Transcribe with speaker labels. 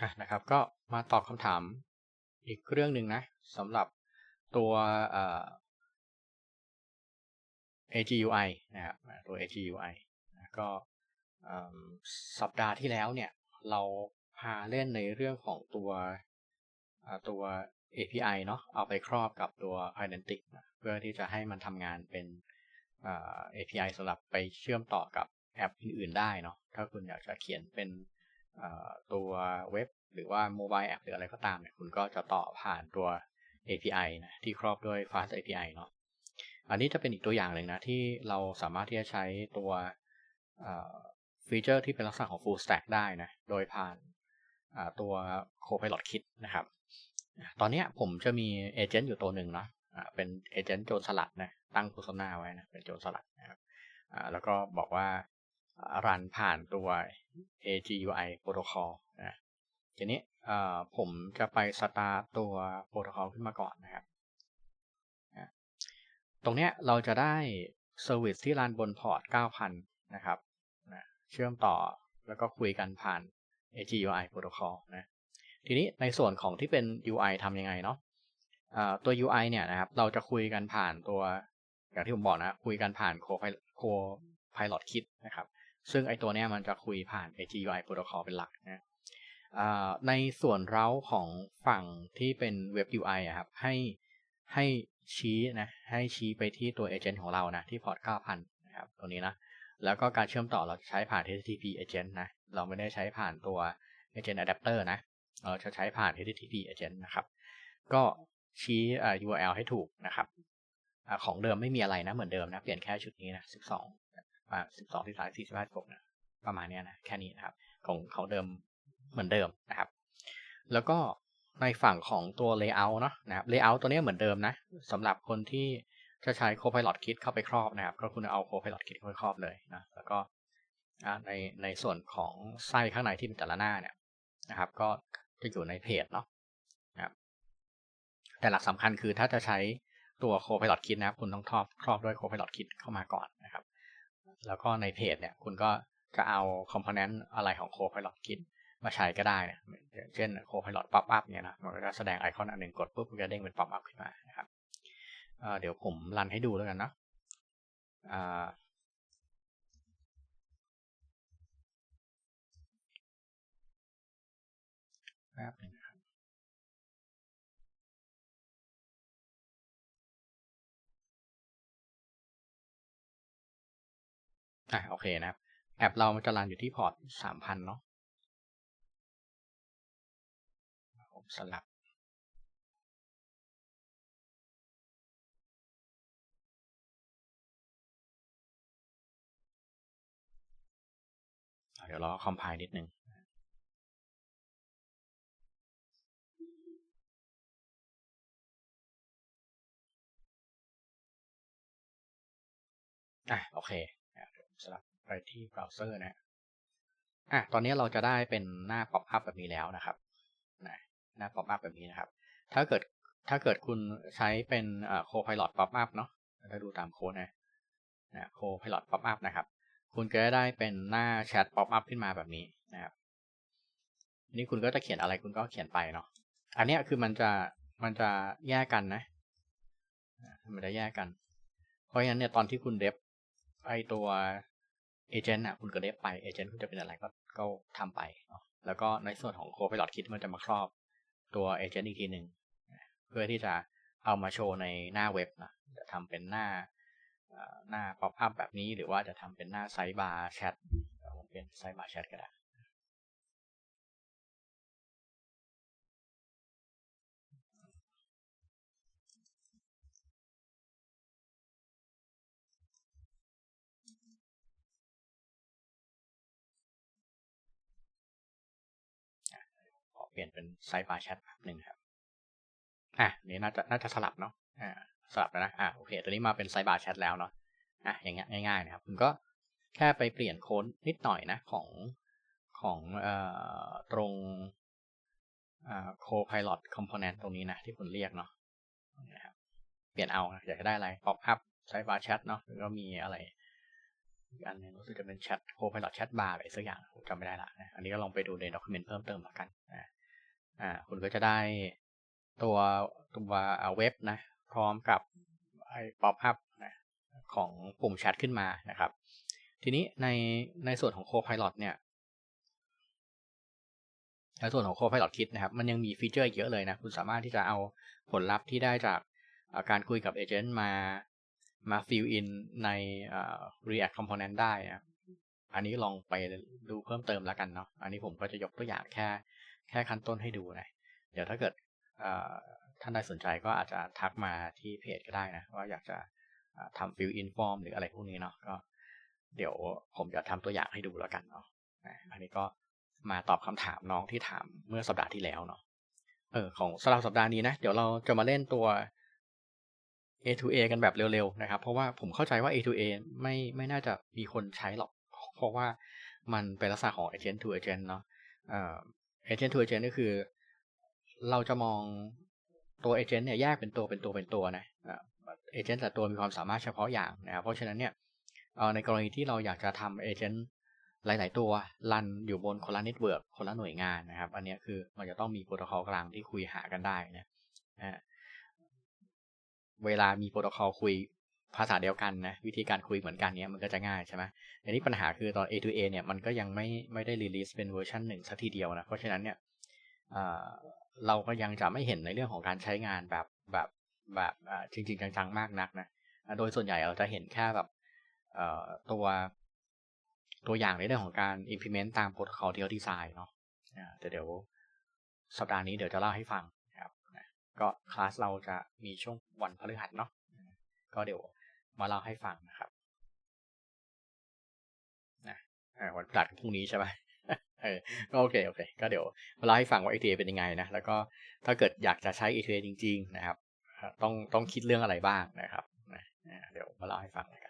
Speaker 1: อะนะครับก็มาตอบคำถามอีกเรื่องหนึ่งนะสำหรับตัวเอ่อ AGUI นะครับตัว AGUI นะก็สัปดาห์ที่แล้วเนี่ยเราพาเล่นในเรื่องของตัวตัว API เนาะเอาไปครอบกับตัว Identic นะเพื่อที่จะให้มันทำงานเป็น API สำหรับไปเชื่อมต่อกับแอปอื่นๆได้เนาะถ้าคุณอยากจะเขียนเป็น ตัวเว็บหรือว่าโมบายแอปหรืออะไรก็ตามเนี่ยคุณก็จะต่อผ่านตัว API นะที่ครอบด้วย Fast API เนาะอันนี้จะเป็นอีกตัวอย่างหนึ่งนะที่เราสามารถที่จะใช้ตัวฟีเจอร์ที่เป็นลักษณะของ full stack ได้นะ โดยผ่านตัว Copilot Kit นะครับ ตอนนี้ผมจะมีเอเจนต์อยู่ตัวหนึ่งเนาะเป็นเอเจนต์โจรสลัดนะ ตั้งโฆษณาไว้นะ เป็นโจรสลัดนะครับแล้วก็บอกว่า รันผ่านตัว AGUI protocol นะทีนี้ผมจะไปสตาร์ตตัวโปรโตคอลขึ้นมาก่อนนะครับ ตรงนี้เราจะได้เซอร์วิสที่รันบนพอร์ต 9,000 นะครับนะเชื่อมต่อแล้วก็คุยกันผ่าน AGUI protocol นะ ทีนี้ในส่วนของที่เป็น UI ทำยังไงเนาะตัว UI เนี่ยนะครับ เราจะคุยกันผ่านตัว อย่างที่ผมบอกนะ คุยกันผ่าน Copilot Kit นะครับ ซึ่งไอตัวเนี้ยมันจะคุยผ่าน AGUI protocol เป็นหลักนะในส่วนเราของฝั่งที่เป็นเว็บ UI อะครับให้ให้ชี้นะให้ชี้ไปที่ตัวเอเจนต์ของเรานะที่พอร์ต 9,000 นะครับตัวนี้นะแล้วก็การเชื่อมต่อเราจะใช้ผ่าน HTTP agent นะเราไม่ได้ใช้ผ่านตัว agent adapter นะเราจะใช้ผ่าน HTTP agent นะครับ ก็ชี้ URL ให้ถูกนะครับ ของเดิมไม่มีอะไรนะเหมือนเดิมนะ เปลี่ยนแค่ชุดนี้นะ 12 12ที่สาย45 16นะประมาณนี้นะแค่นี้นะครับ ของเของเดิมเหมือนเดิมนะครับ แล้วก็ในฝั่งของตัว layout เนาะนะครับ layout ตัวนี้เหมือนเดิมนะสำหรับคนที่จะใช้ Copilot Kit เข้าไปครอบนะครับ ก็คุณเอา Copilot Kit เข้าไปครอบเลยนะแล้วก็ในในส่วนของไส้ข้างในที่เป็นแต่ละหน้าเนี่ยนะครับ ก็จะอยู่ในเพจเนาะนะครับแต่หลักสำคัญคือถ้าจะใช้ตัว Copilot Kit นะครับ คุณต้องครอบครอบด้วย Copilot Kit เข้ามาก่อน แล้วก็ในเพจเนี่ยคุณก็จะเอา component อะไรของ Copilot Kit มาใช้ก็ได้นะอย่างเช่นโคพาย l o t ป๊อปอัพเนี่ยนะมันก็จะแสดงไอคอนอันหนึ่งกดปุ๊บมันจะเด้งเป็นป๊อปอัพขึ้นมานะครับเดี๋ยวผมรันให้ดูแล้วกันนะแป๊บนึง อะโอเคนะครับ แอปเรามันจะรันอยู่ที่พอร์ตสามพันเนาะผมสลับ เดี๋ยวรอคอมไพล์นิดนึงอะโอเค สลับไปที่เบราว์เซอร์นะอะตอนนี้เราจะได้เป็นหน้าป๊อปอัพแบบนี้แล้วนะครับนะหน้าป๊อปอัพแบบนี้นะครับ ถ้าเกิดถ้าเกิดคุณใช้เป็นโคพายโลดป๊อปอัพเนาะถ้าดูตามโค้ดนะนะโคพายโลดป๊อปอัพนะครับ คุณก็ได้เป็นหน้าแชทป๊อปอัพขึ้นมาแบบนี้นะครับนี่คุณก็จะเขียนอะไรคุณก็เขียนไปเนาะอันนี้คือมันจะมันจะแยกกันนะมันจะแยกกัน เพราะฉะนั้นเนี่ยตอนที่คุณเดฟไอตัว เอเจนต์อะคุณก็เดฟไปเอเจนต์คุณจะเป็นอะไรก็ก็ทำไป แล้วก็ในส่วนของโคพายโลดคิดมันจะมาครอบตัวเอเจนต์อีกทีหนึ่งเพื่อที่จะเอามาโชว์ในหน้าเว็บนะจะทำเป็นหน้าหน้าป๊อปอัพแบบนี้หรือว่าจะทำเป็นหน้าไซบาร์แชทผมเป็นไซบาร์แชทก็ได้ เปลี่ยนเป็นไซต์บาร์แชทแบบหนึ่งครับ อะนี่น่าจะน่าจะสลับเนาะ อ่า สลับแล้วนะ อะโอเค ตัวนี้มาเป็นไซต์บาร์แชทแล้วเนาะ อะ อย่างเงี้ยง่ายๆนะครับคุณก็แค่ไปเปลี่ยนโค้ดนิดหน่อยนะของของเอ่อตรงอ่า Copilot Component ตรงนี้นะ ที่คุณเรียกเนาะนะครับ เปลี่ยนเอาอยากจะได้อะไร pop up ไซต์บาร์แชทเนาะแล้วก็มีอะไรอีกอันหนึงรู้สึกจะเป็นแชทโคพาย o t แชทบาร์อะไรสักอย่างผมจำไม่ได้ละนะอันนี้ก็ลองไปดูในด็อกิเมนต์เพิ่มเติมแล้วกันนะ อ่าคุณก็จะได้ตัวตัวเว็บนะ พร้อมกับไอ้ป๊อปอัพนะของปุ่มแชทขึ้นมานะครับ ทีนี้ในในส่วนของ Copilot เนี่ยในส่วนของ Copilot Kit นะครับ มันยังมีฟีเจอร์เยอะเลยนะ คุณสามารถที่จะเอาผลลัพธ์ที่ได้จากการคุยกับเอเจนต์มามา fill in ใน React Component ได้นะอันนี้ลองไปดูเพิ่มเติมแล้วกันเนาะอันนี้ผมก็จะยกตัวอย่างแค่ แค่ขั้นต้นให้ดูนะเดี๋ยวถ้าเกิดท่านใดสนใจก็อาจจะทักมาที่เพจก็ได้นะว่าอยากจะทำ fill in form หรืออะไรพวกนี้เนาะก็เดี๋ยวผมจะทำตัวอย่างให้ดูแล้วกันเนาะอันนี้ก็มาตอบคำถามน้องที่ถามเมื่อสัปดาห์ที่แล้วเนาะเออของสำหรับสัปดาห์นี้นะ เดี๋ยวเราจะมาเล่นตัว A to A กันแบบเร็วๆนะครับ เพราะว่าผมเข้าใจว่า A to A ไม่ไม่น่าจะมีคนใช้หรอก เพราะว่ามันเป็นลักษณะของ agent to agent เนาะเอ่อ agent to agent ก็คือ เราจะมองตัว agent เนี่ยแยกเป็นตัวเป็นตัวเป็นตัวนะเอเจนต์แต่ตัวมีความสามารถเฉพาะอย่างนะครับเพราะฉะนั้นเนี่ยในกรณีที่เราอยากจะทำเอเจนต์หลาย ๆ ตัวรันอยู่บนคนละเน็ตเวิร์กคนละหน่วยงานนะครับ อันนี้คือมันจะต้องมีโปรโตคอลกลางที่คุยหากันได้นะเวลามีโปรโตคอลคุย ภาษาเดียวกันนะวิธีการคุยเหมือนกันเนี้ยมันก็จะง่ายใช่ไหมอันนี้ปัญหาคือตอน A to A เนี่ยมันก็ยังไม่ไม่ได้รีลิสเป็นเวอร์ชันหนึ่งสักทีเดียวนะเพราะฉะนั้นเนี่ยเราก็ยังจะไม่เห็นในเรื่องของการใช้งานแบบแบบแบบจริงๆจังๆมากนักนะโดยส่วนใหญ่เราจะเห็นแค่แบบตัวตัวอย่างในเรื่องของการ implement ตามโปรโตคอลที่เขาดีไซน์เนาะแต่เดี๋ยวสัปดาห์นี้เดี๋ยวจะเล่าให้ฟังครับก็คลาสเราจะมีช่วงวันพฤหัสเนาะก็เดี๋ยว มาเล่าให้ฟังนะครับนะวันพฤหัสพรุ่งนี้ใช่ไหมก็โอเคโอเค ก็เดี๋ยวมาเล่าให้ฟังว่า ETA เป็นยังไงนะ แล้วก็ถ้าเกิดอยากจะใช้ ETA จริง ๆ นะครับ ต้องต้องคิดเรื่องอะไรบ้างนะครับเดี๋ยวมาเล่าให้ฟังกัน